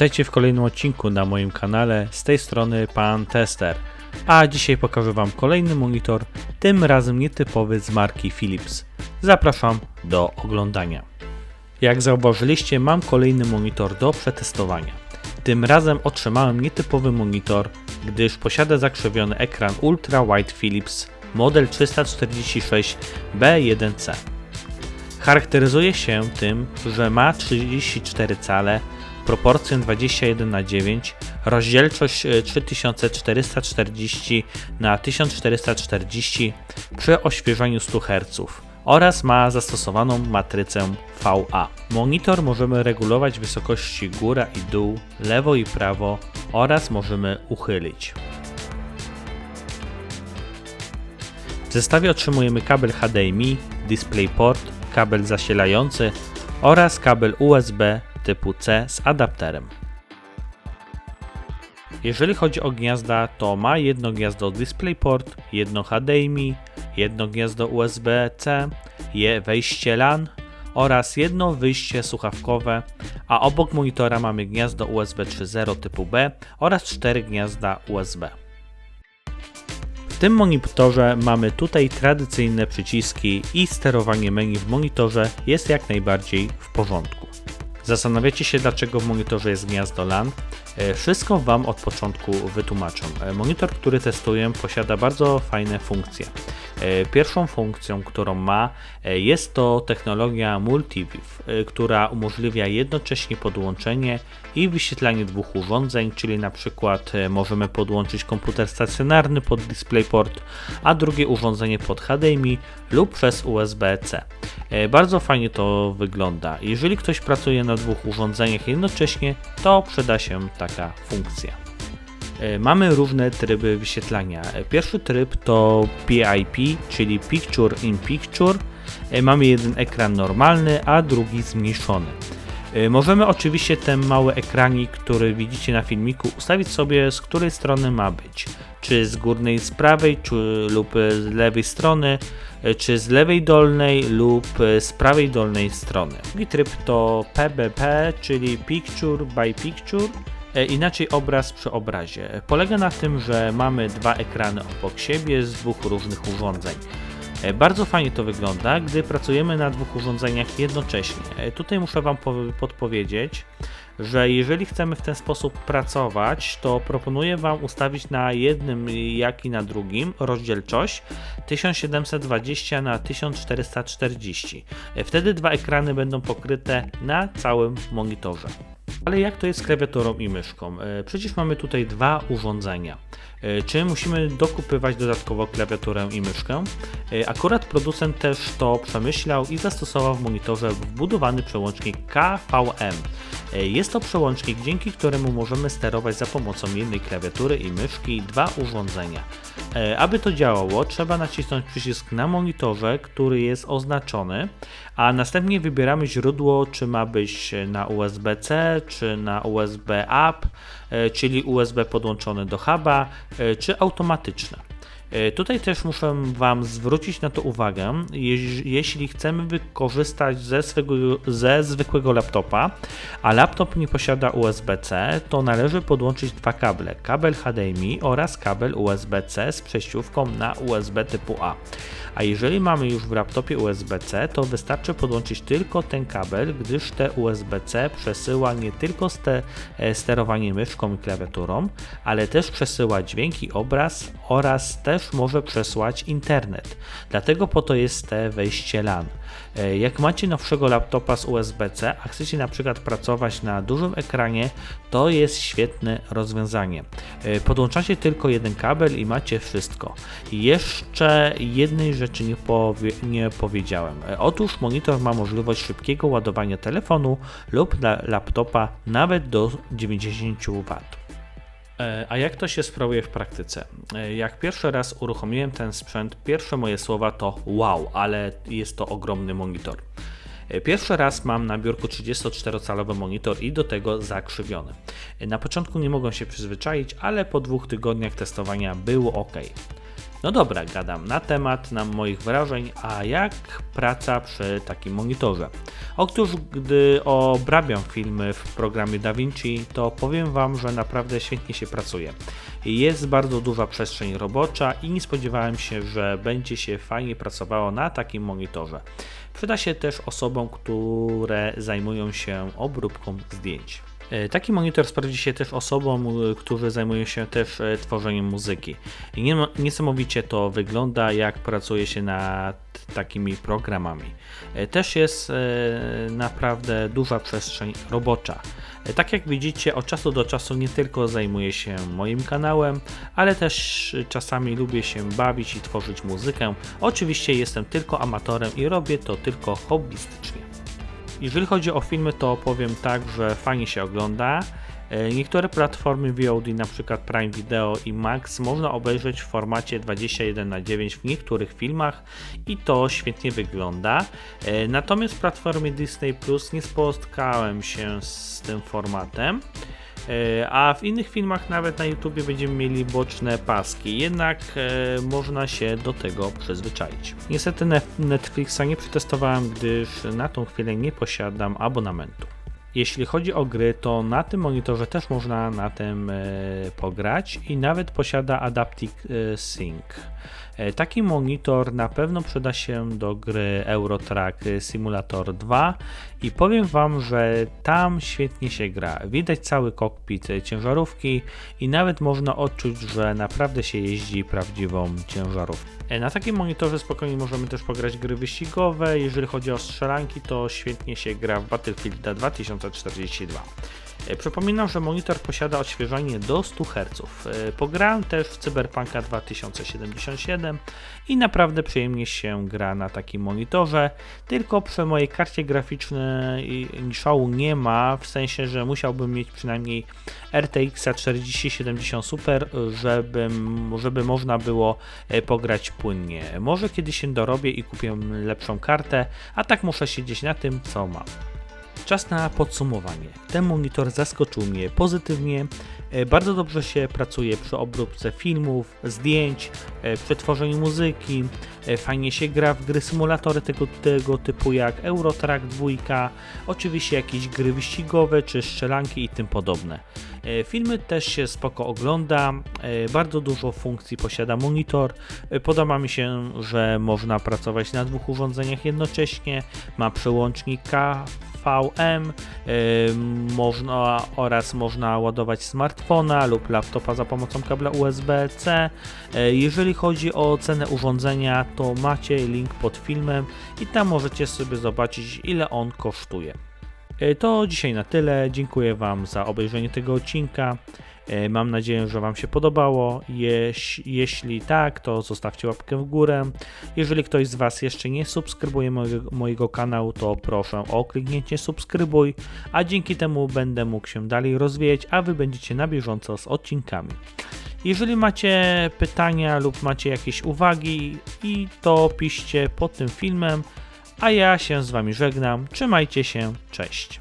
Witajcie w kolejnym odcinku na moim kanale, z tej strony Pan Tester. A dzisiaj pokażę Wam kolejny monitor, tym razem nietypowy z marki Philips. Zapraszam do oglądania. Jak zauważyliście, mam kolejny monitor do przetestowania. Tym razem otrzymałem nietypowy monitor, gdyż posiada zakrzywiony ekran Ultra Wide Philips model 346B1C. Charakteryzuje się tym, że ma 34 cale, proporcję 21 na 9, rozdzielczość e, 3440 na 1440 przy oświeżeniu 100 Hz oraz ma zastosowaną matrycę VA. Monitor możemy regulować wysokości góra i dół, lewo i prawo oraz możemy uchylić. W zestawie otrzymujemy kabel HDMI, DisplayPort, kabel zasilający oraz kabel USB typu C z adapterem. Jeżeli chodzi o gniazda, to ma jedno gniazdo DisplayPort, jedno HDMI, jedno gniazdo USB-C, je wejście LAN oraz jedno wyjście słuchawkowe, a obok monitora mamy gniazdo USB 3.0 typu B oraz cztery gniazda USB. W tym monitorze mamy tutaj tradycyjne przyciski i sterowanie menu w monitorze jest jak najbardziej w porządku. Zastanawiacie się dlaczego w monitorze jest gniazdo LAN? E, Wszystko Wam od początku wytłumaczę. E, Monitor, który testuję posiada bardzo fajne funkcje. E, Pierwszą funkcją, którą ma e, jest to technologia MultiView, która umożliwia jednocześnie podłączenie i wyświetlanie dwóch urządzeń, czyli na przykład e, możemy podłączyć komputer stacjonarny pod DisplayPort, a drugie urządzenie pod HDMI lub przez USB-C. Bardzo fajnie to wygląda. Jeżeli ktoś pracuje na dwóch urządzeniach jednocześnie, to przyda się taka funkcja. E, Mamy różne tryby wyświetlania. E, Pierwszy tryb to PIP, czyli Picture in Picture. E, Mamy jeden ekran normalny, a drugi zmniejszony. Możemy oczywiście ten mały ekranik, który widzicie na filmiku, ustawić sobie z której strony ma być. Czy z górnej, z prawej, czy, lub z lewej strony, czy z lewej dolnej lub z prawej dolnej strony. Drugi tryb to PBP, czyli Picture by Picture. E, Inaczej obraz przy obrazie. Polega na tym, że mamy dwa ekrany obok siebie z dwóch różnych urządzeń. E, Bardzo fajnie to wygląda, gdy pracujemy na dwóch urządzeniach jednocześnie. E, Tutaj muszę Wam pow- podpowiedzieć, że jeżeli chcemy w ten sposób pracować, to proponuję Wam ustawić na jednym, jak i na drugim rozdzielczość 1720 na 1440. E, Wtedy dwa ekrany będą pokryte na całym monitorze. Ale jak to jest z klawiaturą i myszką? E, Przecież mamy tutaj dwa urządzenia. E, Czy musimy dokupywać dodatkowo klawiaturę i myszkę? E, Akurat producent też to przemyślał i zastosował w monitorze wbudowany przełącznik KVM. Jest to przełącznik, dzięki któremu możemy sterować za pomocą jednej klawiatury i myszki dwa urządzenia. E, Aby to działało, trzeba nacisnąć przycisk na monitorze, który jest oznaczony, a następnie wybieramy źródło, czy ma być na USB-C, czy na USB-up, e, czyli USB podłączony do huba, e, czy automatyczne. E, Tutaj też muszę Wam zwrócić na to uwagę, jeśli chcemy wykorzystać ze, swego, ze zwykłego laptopa, a laptop nie posiada USB-C, to należy podłączyć dwa kable, kabel HDMI oraz kabel USB-C z przejściówką na USB typu A. A jeżeli mamy już w laptopie USB-C, to wystarczy podłączyć tylko ten kabel, gdyż te USB-C przesyła nie tylko ste, e, sterowanie myszką i klawiaturą, ale też przesyła dźwięk i obraz oraz też może przesłać internet. Dlatego po to jest te wejście LAN. E, Jak macie nowszego laptopa z USB-C, a chcecie na przykład pracować na dużym ekranie, to jest świetne rozwiązanie. E, Podłączacie tylko jeden kabel i macie wszystko. Jeszcze jednej rzeczy nie, powie, nie powiedziałem. E, Otóż monitor ma możliwość szybkiego ładowania telefonu lub la- laptopa nawet do 90 W. E, A jak to się sprawuje w praktyce? E, Jak pierwszy raz uruchomiłem ten sprzęt, pierwsze moje słowa to wow, ale jest to ogromny monitor. E, Pierwszy raz mam na biurku 34-calowy monitor i do tego zakrzywiony. Na początku nie mogłem się przyzwyczaić, ale po dwóch tygodniach testowania było ok. No dobra, gadam na temat na moich wrażeń, a jak praca przy takim monitorze. Otóż, gdy obrabiam filmy w programie DaVinci, to powiem Wam, że naprawdę świetnie się pracuje. Jest bardzo duża przestrzeń robocza i nie spodziewałem się, że będzie się fajnie pracowało na takim monitorze. Przyda się też osobom, które zajmują się obróbką zdjęć. E, Taki monitor sprawdzi się też osobom, e, którzy zajmują się też e, tworzeniem muzyki. I nie- Niesamowicie to wygląda, jak pracuje się nad takimi programami. Też jest naprawdę duża przestrzeń robocza. Tak jak widzicie, od czasu do czasu nie tylko zajmuję się moim kanałem, ale też czasami lubię się bawić i tworzyć muzykę. Oczywiście jestem tylko amatorem i robię to tylko hobbystycznie. Jeżeli chodzi o filmy, to powiem tak, że fajnie się ogląda. E, Niektóre platformy VOD, np. Prime Video i Max, można obejrzeć w formacie 21 na 9 w niektórych filmach i to świetnie wygląda. E, Natomiast w platformie Disney Plus nie spotkałem się z tym formatem. E, A w innych filmach, nawet na YouTube, będziemy mieli boczne paski, jednak e, można się do tego przyzwyczaić. Niestety Netflixa nie przetestowałem, gdyż na tą chwilę nie posiadam abonamentu. Jeśli chodzi o gry, to na tym monitorze też można na tym e, pograć i nawet posiada Adaptive e, Sync. E, Taki monitor na pewno przyda się do gry Eurotrack Simulator 2 i powiem Wam, że tam świetnie się gra. Widać cały kokpit ciężarówki i nawet można odczuć, że naprawdę się jeździ prawdziwą ciężarówką. Na takim monitorze spokojnie możemy też pograć gry wyścigowe. Jeżeli chodzi o strzelanki, to świetnie się gra w Battlefielda 2042. E, Przypominam, że monitor posiada odświeżanie do 100 Hz. E, Pograłem też w Cyberpunka 2077 i naprawdę przyjemnie się gra na takim monitorze, tylko przy mojej karcie graficznej szału nie ma, w sensie, że musiałbym mieć przynajmniej RTX 4070 Super, żeby, żeby można było e, pograć płynnie. Może kiedyś się dorobię i kupię lepszą kartę, a tak muszę siedzieć na tym, co mam. Czas na podsumowanie. Ten monitor zaskoczył mnie pozytywnie. E, Bardzo dobrze się pracuje przy obróbce filmów, zdjęć, e, przy tworzeniu muzyki. E, Fajnie się gra w gry symulatory tego, tego typu jak Eurotrack 2, oczywiście jakieś gry wyścigowe czy strzelanki i tym podobne. Filmy też się spoko ogląda, bardzo dużo funkcji posiada monitor. Podoba mi się, że można pracować na dwóch urządzeniach jednocześnie. Ma przełącznik e, można oraz można ładować smartfona lub laptopa za pomocą kabla USB-C. E, Jeżeli chodzi o cenę urządzenia, to macie link pod filmem i tam możecie sobie zobaczyć ile on kosztuje. E, To dzisiaj na tyle. Dziękuję Wam za obejrzenie tego odcinka. E, Mam nadzieję, że Wam się podobało. Jeś, jeśli tak, to zostawcie łapkę w górę. Jeżeli ktoś z Was jeszcze nie subskrybuje mojego, mojego kanału, to proszę o kliknięcie subskrybuj, a dzięki temu będę mógł się dalej rozwijać, a Wy będziecie na bieżąco z odcinkami. Jeżeli macie pytania lub macie jakieś uwagi, i to piszcie pod tym filmem, a ja się z Wami żegnam. Trzymajcie się, cześć.